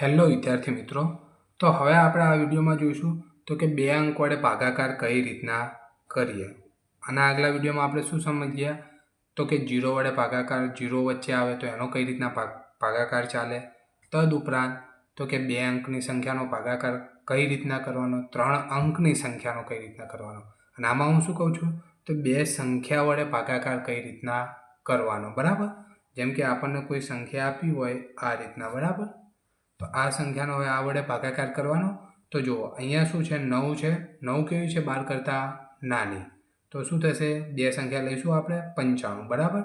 Hello વિદ્યાર્થી મિત્રો. તો હવે આપણે આ વિડીયોમાં જોઈશું તો કે બે અંક વડે ભાગાકાર કઈ રીતના કરીએ. અને આગલા વિડીયોમાં આપણે શું સમજ્યા તો કે જીરો વડે ભાગાકાર જીરો વચ્ચે આવે તો એનો કઈ રીતના ભાગ, ભાગાકાર ચાલે? તદ ઉપરાંત તો કે બે અંકની સંખ્યાનો ભાગાકાર કઈ રીતના કરવાનો? ત્રણ અંકની સંખ્યાનો કઈ રીતના કરવાનો? અને આમાં હું શું કહું છું? તો બે સંખ્યા વડે ભાગાકાર કઈ રીતના કરવાનો? બરાબર? જેમ કે આપણને કોઈ સંખ્યા આપી હોય આ રીતના, બરાબર? તો આ સંખ્યાનો હવે આ વડે ભાગાકાર કરવાનો. તો જુઓ, અહીંયા શું છે? નવ છે. નવ કેવી છે? બાર કરતાં નાની. તો શું થશે? બે સંખ્યા લઈશું આપણે, પંચાણું. બરાબર?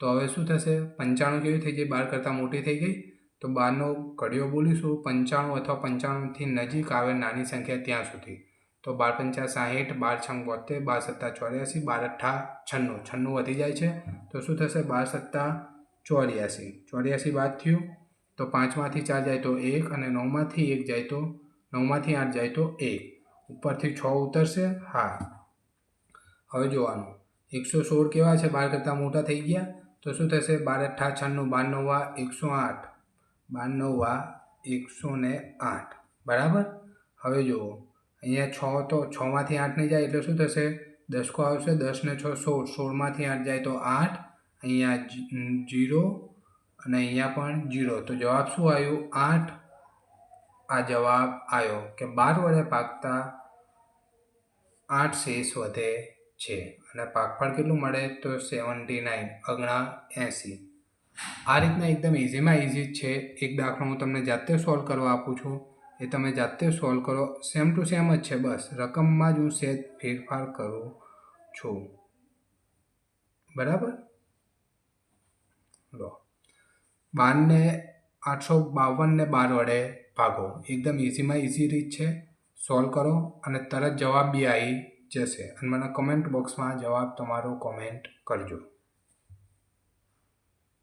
તો હવે શું થશે? પંચાણું કેવી થઈ ગઈ? બાર કરતાં મોટી થઈ ગઈ. તો બારનો ઘડિયો બોલીશું. પંચાણું અથવા પંચાણુંથી નજીક આવે નાની સંખ્યા ત્યાં સુધી. તો બાર પંચા સાહીઠ, બાર છંગ બોતેર બાર સત્તા ચોર્યાસી, બાર અઠ્ઠા છન્નું. છન્નું વધી જાય છે. તો શું થશે? બાર સત્તા ચોર્યાસી. ચોર્યાસી બાદ થયું. તો પાંચમાંથી ચાર જાય તો એક અને નવમાંથી એક જાય તો, નવમાંથી આઠ જાય તો એક. ઉપરથી છ ઉતરશે, હા. હવે જોવાનું. એકસો સોળ કેવા છે? બાર કરતાં મોટા થઈ ગયા. તો શું થશે? બાર અઠ્ઠા છન્નું બાર નવા એકસો આઠ. બાર નવા એકસો ને આઠ. બરાબર? હવે જુઓ. અહીંયા છ તો છમાંથી આઠ નહીં જાય એટલે શું થશે? દસકો આવશે. દસ ને છ સોળ. સોળમાંથી આઠ જાય તો આઠ. અહીંયા જીરો અને અહીંયા પણ જીરો. તો જવાબ શું આવ્યું? આઠ. આ જવાબ આવ્યો કે બાર વડે પાકતા આઠ શેષ વધે છે. અને પાકફળ કેટલું મળે? તો સેવન્ટી નાઇન, અગણા એંસી. આ રીતના એકદમ ઇઝીમાં ઇઝી છે. એક દાખલો હું તમને જાતે સોલ્વ કરવા આપું છું. એ તમે જાતે સોલ્વ કરો. સેમ ટુ સેમ જ છે, બસ. રકમમાં જ હું સેજ ફેરફાર કરું છું. બરાબર? બારને, આઠસો બાવનને બાર વડે ભાગો. એકદમ ઇઝીમાં ઇઝી રીત છે. સોલ્વ કરો અને તરત જવાબ બી આવી જશે. અને મને કમેન્ટ બોક્સમાં જવાબ તમારો કોમેન્ટ કરજો.